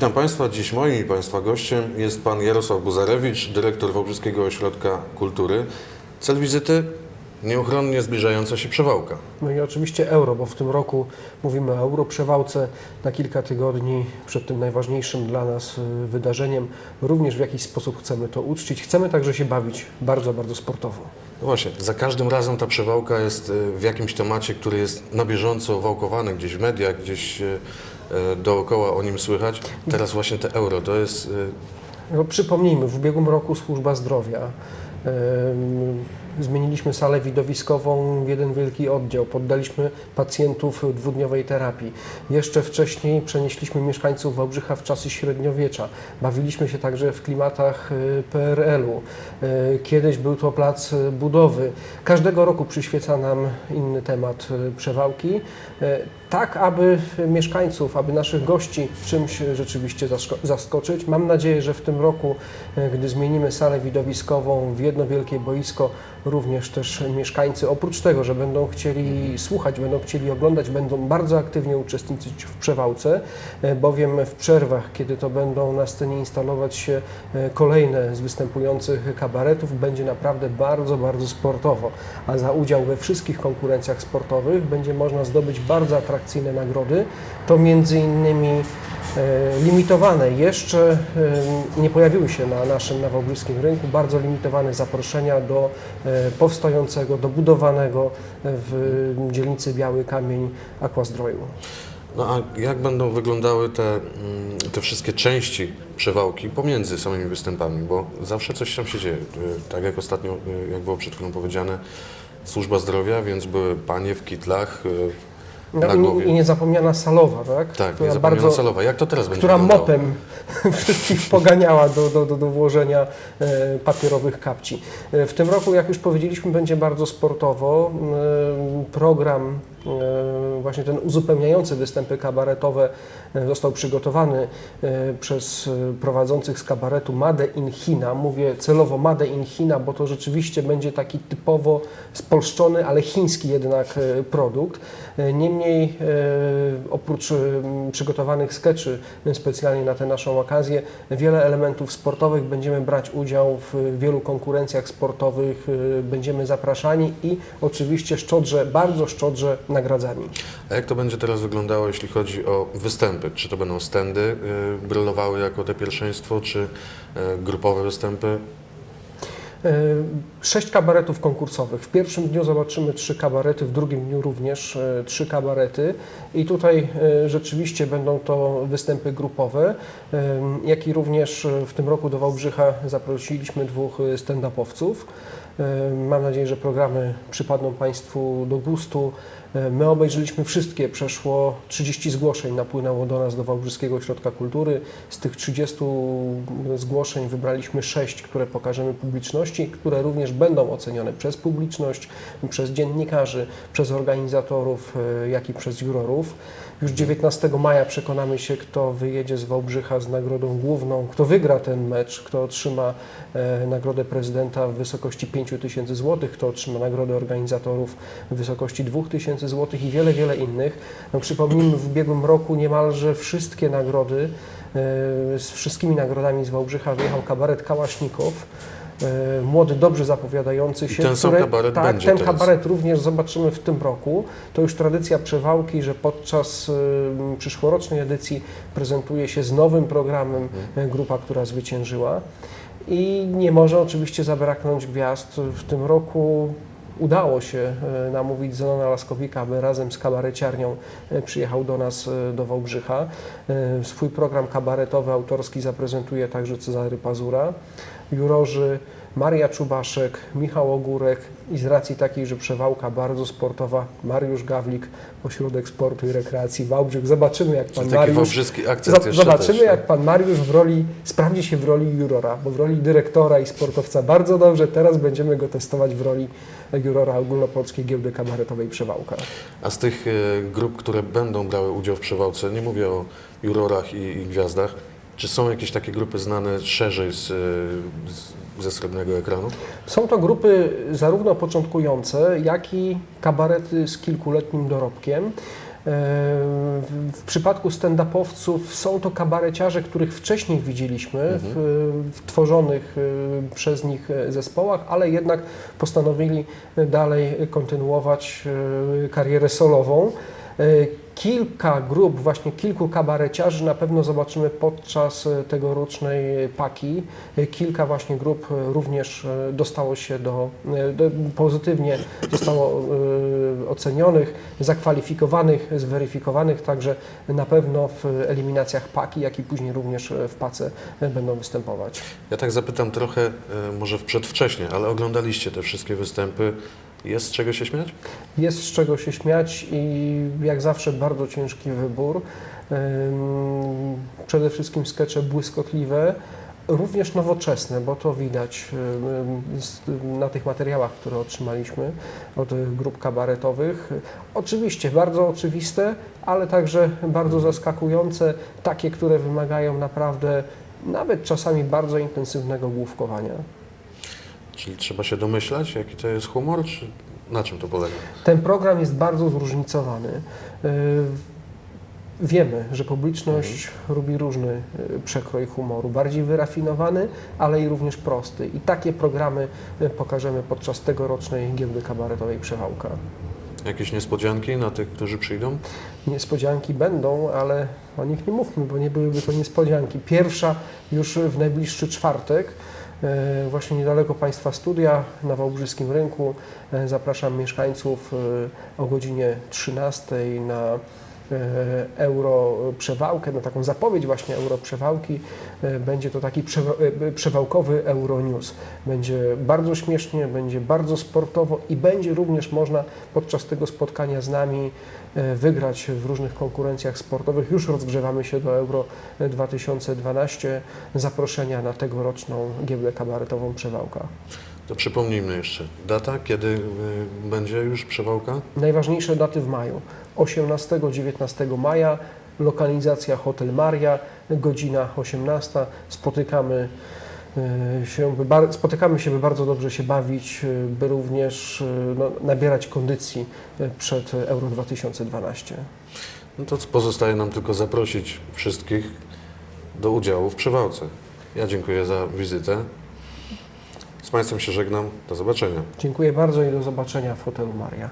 Witam Państwa. Dziś moim i Państwa gościem jest Pan Jarosław Buzarewicz, dyrektor Wałbrzyskiego Ośrodka Kultury. Cel wizyty? Nieuchronnie zbliżająca się przewałka. No i oczywiście euro, bo w tym roku mówimy o euro przewałce na kilka tygodni przed tym najważniejszym dla nas y, wydarzeniem. Również w jakiś sposób chcemy to uczcić. Chcemy także się bawić bardzo, bardzo sportowo. No właśnie, za każdym razem ta przewałka jest y, w jakimś temacie, który jest na bieżąco wałkowany gdzieś w mediach, gdzieś y, dookoła o nim słychać. Teraz właśnie te euro to jest y, No, przypomnijmy, w ubiegłym roku służba zdrowia. Zmieniliśmy salę widowiskową w jeden wielki oddział, poddaliśmy pacjentów dwudniowej terapii. Jeszcze wcześniej przenieśliśmy mieszkańców Wałbrzycha w czasy średniowiecza. Bawiliśmy się także w klimatach y, PRL-u. Y, Kiedyś był to plac budowy. Każdego roku przyświeca nam inny temat y, przewałki, tak aby mieszkańców, aby naszych gości czymś rzeczywiście zasko- zaskoczyć. Mam nadzieję, że w tym roku, gdy zmienimy salę widowiskową w jedno wielkie boisko, również też mieszkańcy, oprócz tego, że będą chcieli słuchać, będą chcieli oglądać, będą bardzo aktywnie uczestniczyć w przewałce, e, bowiem w przerwach, kiedy to będą na scenie instalować się e, kolejne z występujących kabaretów, będzie naprawdę bardzo, bardzo sportowo. A za udział we wszystkich konkurencjach sportowych będzie można zdobyć bardzo atrakcyjne nagrody. To między innymi e, limitowane jeszcze nie pojawiły się na naszym na wałbrzyskim rynku bardzo limitowane zaproszenia do powstającego, do budowanego w dzielnicy Biały Kamień Aquazdroju. No a jak będą wyglądały te, mm, te wszystkie części przewałki pomiędzy samymi występami? Bo zawsze coś tam się dzieje. Y, Tak jak ostatnio, y, jak było przed chwilą powiedziane, służba zdrowia, więc były panie w kitlach No, na i, głowie. I niezapomniana salowa, tak? Tak, nie zapomniana salowa. Jak to teraz będzie która wyglądało? mopem wszystkich poganiała do, do, do, do włożenia e, papierowych kapci. E, W tym roku, jak już powiedzieliśmy, będzie bardzo sportowo. E, Program, właśnie ten uzupełniający występy kabaretowe e, został przygotowany e, przez e, prowadzących z kabaretu Made in China. Mówię celowo Made in China, bo to rzeczywiście będzie taki typowo spolszczony, ale chiński jednak e, produkt. E, Niemniej e, oprócz e, przygotowanych skeczy e, specjalnie na tę naszą okazję, wiele elementów sportowych będziemy brać udział w wielu konkurencjach sportowych, e, będziemy zapraszani i oczywiście szczodrze, bardzo szczodrze nagradzani. A jak to będzie teraz wyglądało, jeśli chodzi o występy? Czy to będą stędy y, brylowały jako te pierwszeństwo, czy y, grupowe występy? E, Sześć kabaretów konkursowych. W pierwszym dniu zobaczymy trzy kabarety, w drugim dniu również trzy kabarety. I tutaj rzeczywiście będą to występy grupowe, jak i również w tym roku do Wałbrzycha zaprosiliśmy dwóch stand-upowców. Mam nadzieję, że programy przypadną Państwu do gustu. E, My obejrzeliśmy wszystkie, przeszło 30 zgłoszeń napłynęło do nas do Wałbrzyskiego Ośrodka Kultury. Z tych 30 zgłoszeń wybraliśmy 6, które pokażemy publiczności, które również będą ocenione przez publiczność, przez dziennikarzy, przez organizatorów, e, jak i przez jurorów. Już 19 maja przekonamy się, kto wyjedzie z Wałbrzycha z nagrodą główną, kto wygra ten mecz, kto otrzyma e, nagrodę prezydenta w wysokości 5 tysięcy złotych, kto otrzyma nagrodę organizatorów w wysokości 2 tysięcy złotych i wiele, wiele innych. No, przypomnijmy, w ubiegłym roku niemalże wszystkie nagrody, e, z wszystkimi nagrodami z Wałbrzycha wyjechał kabaret Kałaśnikow. e, Młody, dobrze zapowiadający się. ten sam kabaret tak, będzie ten teraz. kabaret również zobaczymy w tym roku. To już tradycja przewałki, że podczas y, przyszłorocznej edycji prezentuje się z nowym programem grupa, która zwyciężyła. I nie może oczywiście zabraknąć gwiazd. W tym roku udało się y, namówić Zenona Laskowika, aby razem z kabareciarnią y, przyjechał do nas y, do Wałbrzycha. Swój program kabaretowy, autorski zaprezentuje także Cezary Pazura. Jurorzy Maria Czubaszek, Michał Ogórek i z racji takiej, że przewałka bardzo sportowa, Mariusz Gawlik, Ośrodek Sportu i Rekreacji Wałbrzych. Zobaczymy, jak pan Czyli Mariusz... akcent Zobaczymy, też, jak pan Mariusz w roli, sprawdzi się w roli jurora, bo w roli dyrektora i sportowca bardzo dobrze. Teraz będziemy go testować w roli jurora ogólnopolskiej giełdy kabaretowej Przewałka. A z tych y, grup, które będą brały udział w przewałce, nie mówię o jurorach i, i gwiazdach, czy są jakieś takie grupy znane szerzej z, y, z, ze srebrnego ekranu? Są to grupy zarówno początkujące, jak i kabarety z kilkuletnim dorobkiem. W w przypadku stand-upowców są to kabareciarze, których wcześniej widzieliśmy w, w tworzonych y, przez nich y, zespołach, ale jednak postanowili dalej kontynuować karierę solową. Kilka grup, właśnie kilku kabareciarzy na pewno zobaczymy podczas y, tegorocznej paki. Y, Kilka właśnie grup y, również dostało się do, do pozytywnie zostało ocenionych, zakwalifikowanych, zweryfikowanych, także na pewno w eliminacjach paki, jak i później również w pace będą występować. Ja tak zapytam trochę, e, może w przedwcześnie, ale oglądaliście te wszystkie występy. Jest z czego się śmiać? Jest z czego się śmiać i jak zawsze bardzo ciężki wybór. Przede wszystkim skecze błyskotliwe, również nowoczesne, bo to widać na tych materiałach, które otrzymaliśmy od grup kabaretowych. Oczywiście bardzo oczywiste, ale także bardzo zaskakujące, takie, które wymagają naprawdę nawet czasami bardzo intensywnego główkowania. Czyli trzeba się domyślać, jaki to jest humor, czy na czym to polega? Ten program jest bardzo zróżnicowany. Yy, Wiemy, że publiczność lubi różny yy, przekrój humoru, bardziej wyrafinowany, ale i również prosty. I takie programy yy, pokażemy podczas tegorocznej giełdy kabaretowej Przewałka. Jakieś niespodzianki na tych, którzy przyjdą? Niespodzianki będą, ale o nich nie mówmy, bo nie byłyby to niespodzianki. Pierwsza już w najbliższy czwartek, właśnie niedaleko Państwa studia na Wałbrzyskim Rynku. E, Zapraszam mieszkańców e, o godzinie 13 na e, euro przewałkę, na taką zapowiedź właśnie euro przewałki. E, Będzie to taki przewa- e, przewałkowy Euronews. Będzie bardzo śmiesznie, będzie bardzo sportowo i będzie również można podczas tego spotkania z nami wygrać w różnych konkurencjach sportowych. Już rozgrzewamy się do Euro 2012. Zaproszenia na tegoroczną giełdę kabaretową Przewałka. To przypomnijmy jeszcze. Data, kiedy y, będzie już przewałka? Najważniejsze daty w maju. 18-19 maja, lokalizacja Hotel Maria, godzina 18. Spotykamy e, się, spotykamy się, by bardzo dobrze się bawić, e, by również no, nabierać kondycji przed Euro 2012. No to pozostaje nam tylko zaprosić wszystkich do udziału w przewałce. Ja dziękuję za wizytę. Z Państwem się żegnam. Do zobaczenia. Dziękuję bardzo i do zobaczenia w hotelu Maria.